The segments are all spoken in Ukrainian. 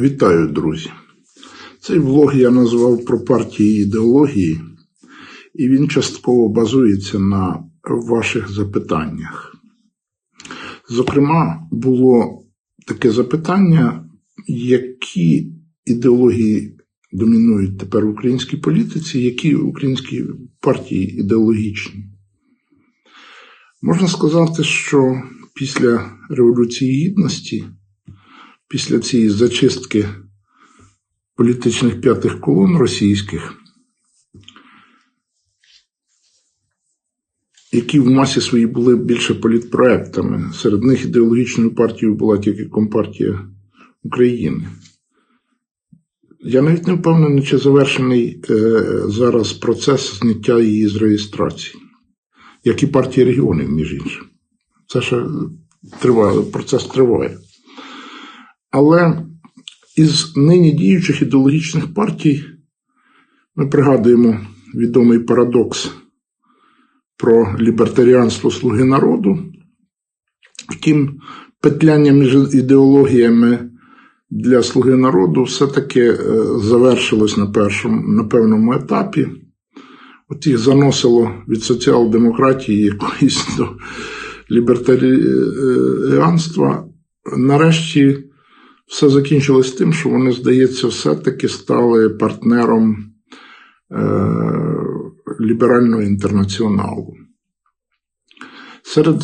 Вітаю, друзі! Цей влог я назвав про партії ідеології, і він частково базується на ваших запитаннях. Зокрема, було таке запитання, які ідеології домінують тепер в українській політиці, які українські партії ідеологічні. Можна сказати, що після Революції Гідності після цієї зачистки політичних п'ятих колон російських, які в масі своїй були більше політпроектами. Серед них ідеологічною партією була тільки Компартія України. Я навіть не впевнений, чи завершений е, зараз процес зняття її з реєстрації, як і партія регіонів, між іншим. Це ще триває, процес триває. Але із нині діючих ідеологічних партій ми пригадуємо відомий парадокс про лібертаріанство слуги народу. Втім, петляння між ідеологіями для слуги народу все-таки е, завершилось на першому, на певному етапі. От їх заносило від соціал-демократії якоїсь до лібертаріанства. Нарешті все закінчилось тим, що вони, здається, все-таки стали партнером е, ліберального інтернаціоналу. Серед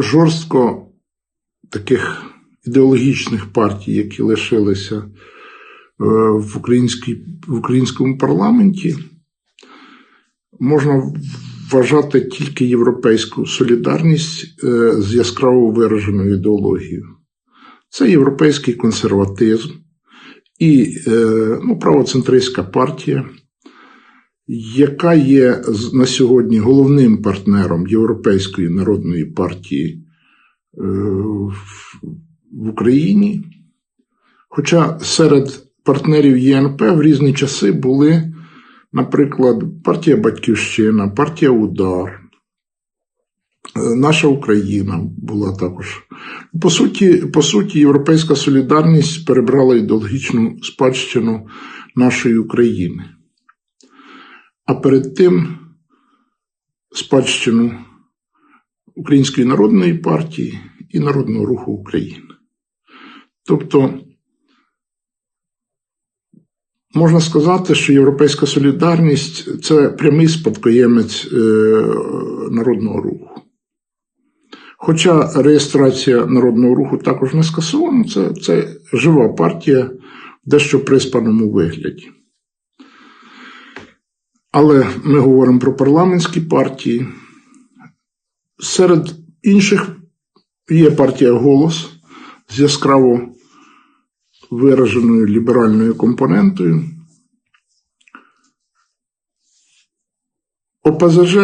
жорстко таких ідеологічних партій, які лишилися е, в, в українському парламенті, можна вважати тільки європейську солідарність е, з яскраво вираженою ідеологією. Це європейський консерватизм і е, ну, правоцентристська партія, яка є на сьогодні головним партнером Європейської народної партії е, в Україні. Хоча серед партнерів ЄНП в різні часи були, наприклад, партія Батьківщина, партія Удар, наша Україна була також. По суті, по суті, Європейська солідарність перебрала ідеологічну спадщину нашої України. А перед тим спадщину Української народної партії і Народного руху України. Тобто, можна сказати, що Європейська солідарність це прямий спадкоємець е, народного руху. Хоча реєстрація народного руху також не скасована, це, це жива партія в дещо приспаному вигляді. Але ми говоримо про парламентські партії. Серед інших є партія Голос з яскраво вираженою ліберальною компонентою. ОПЗЖ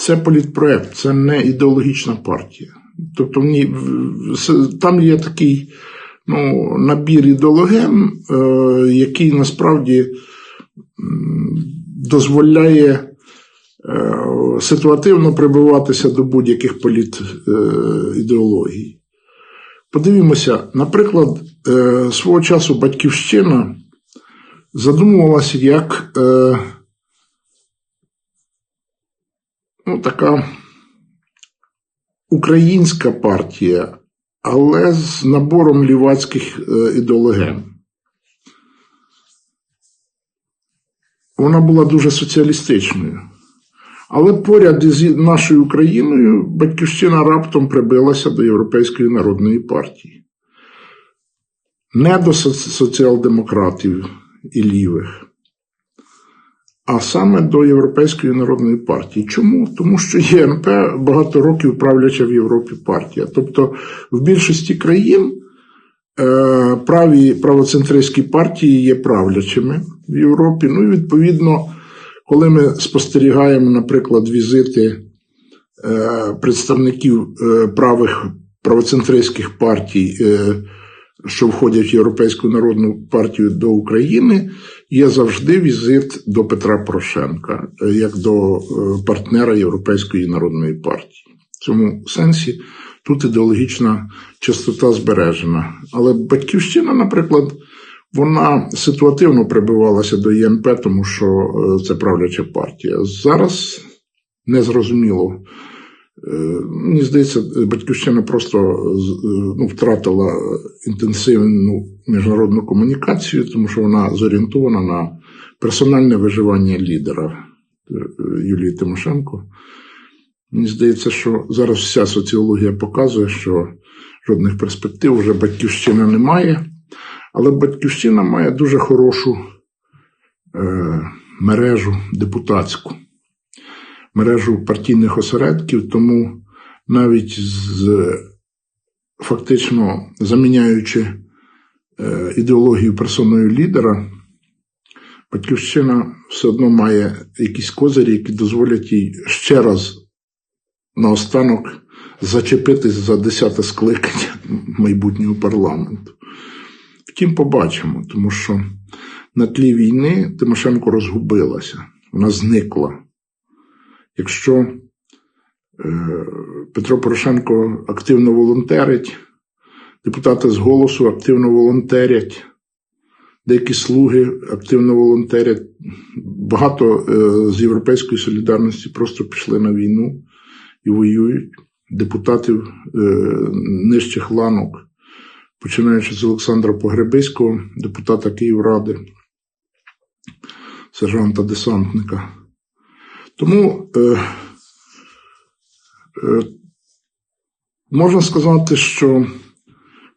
це політпроект, це не ідеологічна партія. Тобто там є такий ну, набір ідеологем, е, який насправді дозволяє е, ситуативно прибиватися до будь-яких політідеологій. Подивімося, наприклад, е, свого часу Батьківщина задумувалася як ну, така українська партія, але з набором лівацьких е, ідеологем. Вона була дуже соціалістичною. Але поряд із нашою Україною Батьківщина раптом прибилася до Європейської народної партії. Не до соціал-демократів і лівих а саме до Європейської народної партії. Чому? Тому що ЄНП багато років правляча в Європі партія. Тобто в більшості країн е, праві правоцентристські партії є правлячими в Європі. Ну і відповідно, коли ми спостерігаємо, наприклад, візити е, представників е, правих правоцентристських партій що входять в Європейську народну партію до України, є завжди візит до Петра Порошенка як до е, партнера Європейської народної партії. В цьому сенсі тут ідеологічна чистота збережена. Але батьківщина, наприклад, вона ситуативно прибивалася до ЄНП, тому що е, це правляча партія. Зараз незрозуміло. Е, Мені здається, батьківщина просто е, ну, втратила інтенсивну міжнародну комунікацію, тому що вона зорієнтована на персональне виживання лідера е, Юлії Тимошенко. Мені здається, що зараз вся соціологія показує, що жодних перспектив вже батьківщина немає, але батьківщина має дуже хорошу е, мережу депутатську мережу партійних осередків, тому навіть з фактично заміняючи е, ідеологію персоною лідера, Батьківщина все одно має якісь козирі, які дозволять їй ще раз наостанок зачепитись за десяте скликання майбутнього парламенту. Втім, побачимо, тому що на тлі війни Тимошенко розгубилася, вона зникла. Якщо е, Петро Порошенко активно волонтерить, депутати з голосу активно волонтерять, деякі слуги активно волонтерять, багато е, з Європейської солідарності просто пішли на війну і воюють. Депутатів е, нижчих ланок, починаючи з Олександра Погребиського, депутата Київради, сержанта десантника. Тому е, е, можна сказати, що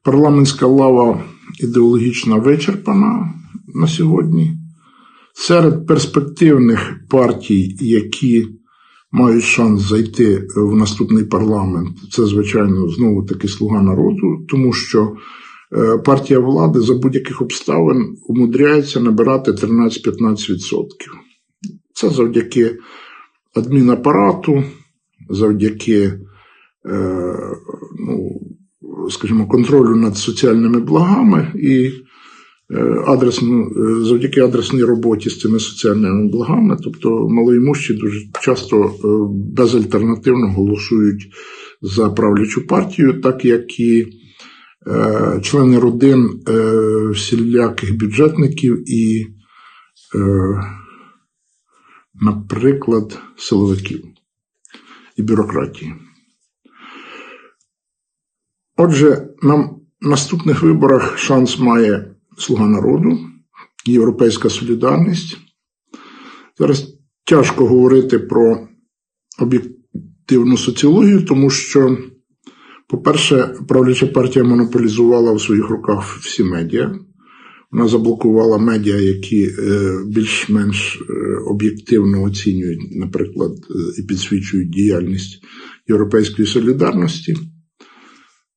парламентська лава ідеологічно вичерпана на сьогодні. Серед перспективних партій, які мають шанс зайти в наступний парламент, це, звичайно, знову таки слуга народу, тому що е, партія влади за будь-яких обставин умудряється набирати 13-15%. Це завдяки адмінапарату, завдяки е, ну, скажімо, контролю над соціальними благами і е, адресно, е, завдяки адресній роботі з цими соціальними благами, тобто малоімущі дуже часто безальтернативно голосують за правлячу партію, так як і члени родин всіляких бюджетників і, наприклад, силовиків і бюрократії. Отже, на наступних виборах шанс має Слуга народу, Європейська солідарність. Зараз тяжко говорити про об'єктивну соціологію, тому що, по-перше, правляча партія монополізувала в своїх руках всі медіа. Вона заблокувала медіа, які е, більш-менш е, об'єктивно оцінюють, наприклад, е, і підсвічують діяльність Європейської солідарності.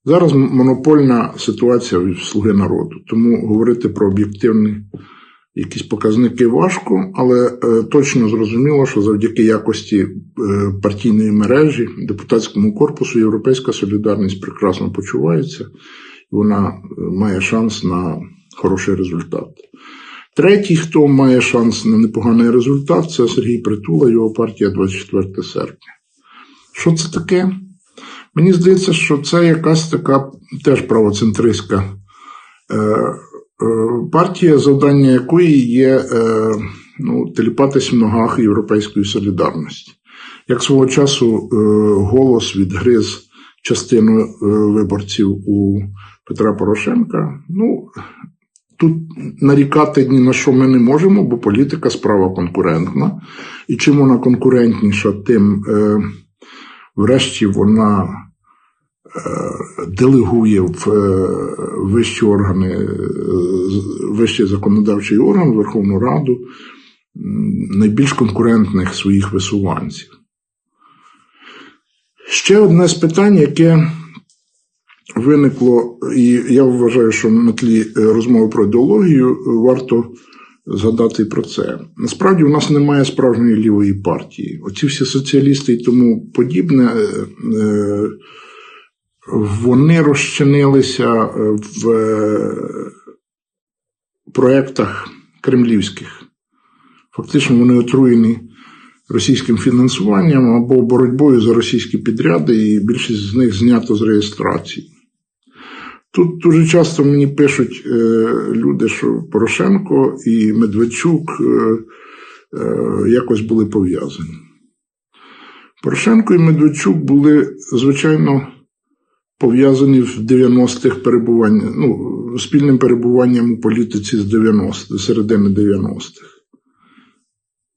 Зараз монопольна ситуація в слуги народу, тому говорити про об'єктивні якісь показники важко, але точно зрозуміло, що завдяки якості партійної мережі, депутатському корпусу Європейська солідарність прекрасно почувається, і вона має шанс на хороший результат. Третій, хто має шанс на непоганий результат, це Сергій Притула, його партія 24 серпня. Що це таке? Мені здається, що це якась така теж правоцентристська е, е, партія, завдання якої є е, ну, теліпатись в ногах Європейської солідарності. Як свого часу е, голос відгриз частину е, виборців у Петра Порошенка, ну, тут нарікати ні на що ми не можемо, бо політика справа конкурентна. І чим вона конкурентніша, тим. Е, Врешті вона е, делегує в е, вищі органи, е, вищий законодавчий орган, Верховну Раду м, найбільш конкурентних своїх висуванців. Ще одне з питань, яке виникло, і я вважаю, що на тлі е, розмови про ідеологію варто згадати про це. Насправді у нас немає справжньої лівої партії. Оці всі соціалісти і тому подібне, е, е, вони розчинилися в е, проєктах кремлівських. Фактично вони отруєні російським фінансуванням або боротьбою за російські підряди, і більшість з них знято з реєстрації. Тут дуже часто мені пишуть е, люди, що Порошенко і Медведчук е, е, якось були пов'язані. Порошенко і Медведчук були, звичайно, пов'язані в 90-х перебуванням, ну, спільним перебуванням у політиці з 90-х, середини 90-х.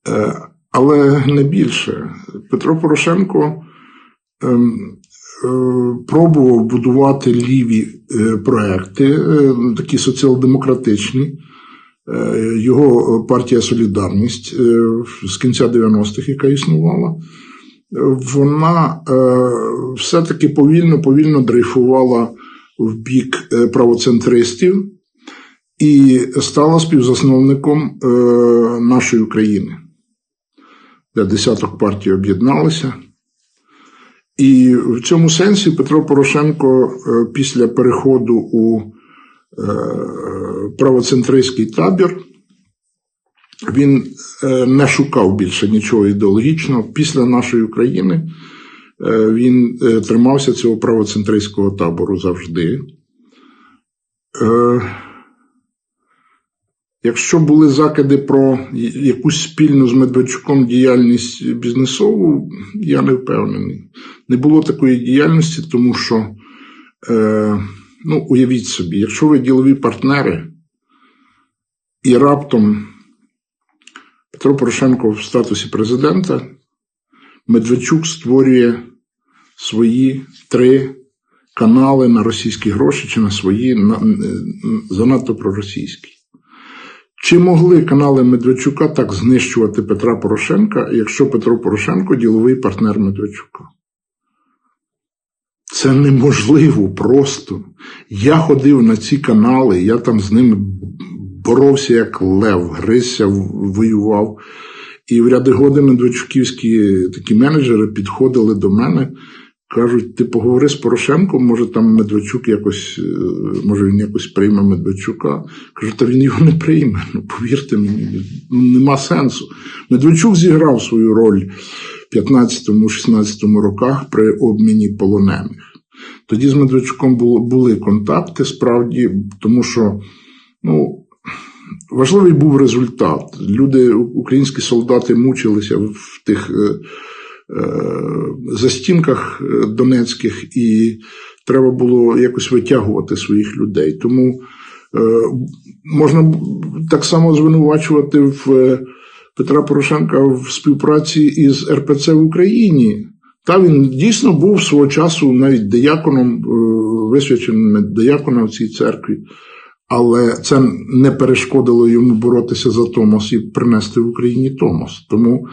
Е, але не більше. Петро Порошенко е, пробував будувати ліві е, проекти, е, такі соціал-демократичні. Е, Його партія Солідарність е, з кінця 90-х, яка існувала, е, вона е, все-таки повільно повільно дрейфувала в бік е, правоцентристів і стала співзасновником е, нашої України, де десяток партій об'єдналися. І в цьому сенсі Петро Порошенко е, після переходу у е, правоцентристський табір він е, не шукав більше нічого ідеологічного. Після нашої України він тримався цього правоцентристського табору завжди. Якщо були закиди про якусь спільну з Медведчуком діяльність бізнесову, я не впевнений. Не було такої діяльності, тому що, е, ну, уявіть собі, якщо ви ділові партнери, і раптом Петро Порошенко в статусі президента, Медведчук створює свої три канали на російські гроші чи на свої на, занадто проросійські. Чи могли канали Медведчука так знищувати Петра Порошенка, якщо Петро Порошенко діловий партнер Медведчука? Це неможливо просто. Я ходив на ці канали, я там з ними боровся як лев, гризся, воював. І в ряди годи Медведчуківські такі менеджери підходили до мене, кажуть: ти поговори з Порошенком, може там Медведчук якось, е, може він якось прийме Медведчука. Кажу, та він його не прийме. Ну, повірте мені, ну, нема сенсу. Медведчук зіграв свою роль в 15-16 роках при обміні полонених. Тоді з Медведчуком було, були контакти, справді, тому що ну, важливий був результат. Люди, українські солдати мучилися в тих е, застінках е, донецьких, і треба було якось витягувати своїх людей. Тому е, можна так само звинувачувати в е, Петра Порошенка в співпраці із РПЦ в Україні. Та він дійсно був свого часу навіть деяконом, е, висвяченим деяконом в цій церкві, але це не перешкодило йому боротися за Томос і принести в Україні Томос. Тому,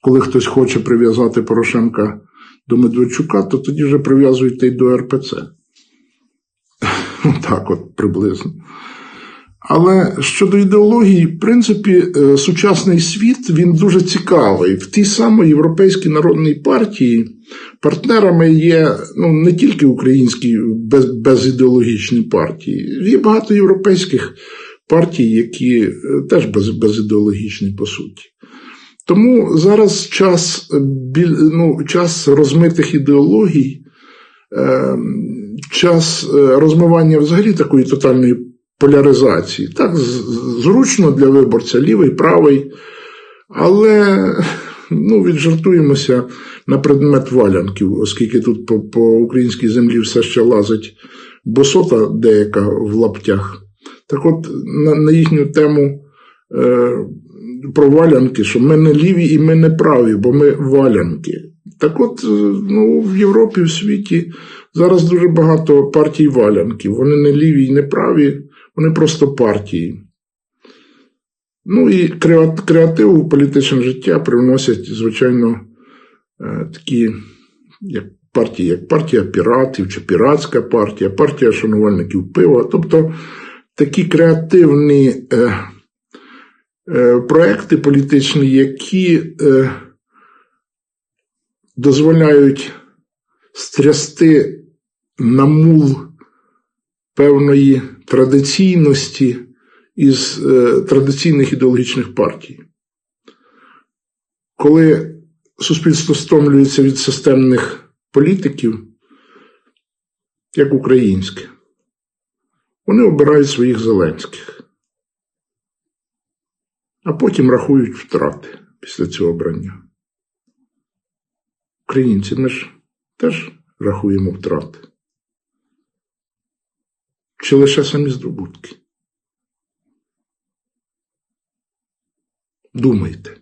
коли хтось хоче прив'язати Порошенка до Медведчука, то тоді вже прив'язуйте й до РПЦ. Так, от приблизно. Але щодо ідеології, в принципі, е, сучасний світ він дуже цікавий. В тій самій Європейській народній партії партнерами є ну, не тільки українські без, безідеологічні партії, є багато європейських партій, які е, теж без, безідеологічні по суті. Тому зараз час, е, ну, час розмитих ідеологій, е, час е, розмивання взагалі такої тотальної поляризації. Так, зручно для виборця лівий, правий, але ну, віджартуємося на предмет валянків, оскільки тут по, по українській землі все ще лазить босота деяка в лаптях. Так от на, на їхню тему про валянки, що ми не ліві і ми не праві, бо ми валянки. Так от, е, ну, в Європі, в світі зараз дуже багато партій валянків. Вони не ліві і не праві, вони просто партії. Ну і креа- креатив у політичне життя привносять, звичайно, е, такі як партії, як партія піратів чи піратська партія, партія шанувальників пива. Тобто такі креативні е, проекти політичні, які е, дозволяють стрясти на мул певної традиційності із е, традиційних ідеологічних партій. Коли суспільство стомлюється від системних політиків, як українське. Вони обирають своїх Зеленських, а потім рахують втрати після цього обрання. Українці ми ж теж рахуємо втрати. Чи лише самі здобутки? Думайте,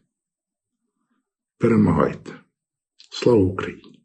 перемагайте. Слава Україні!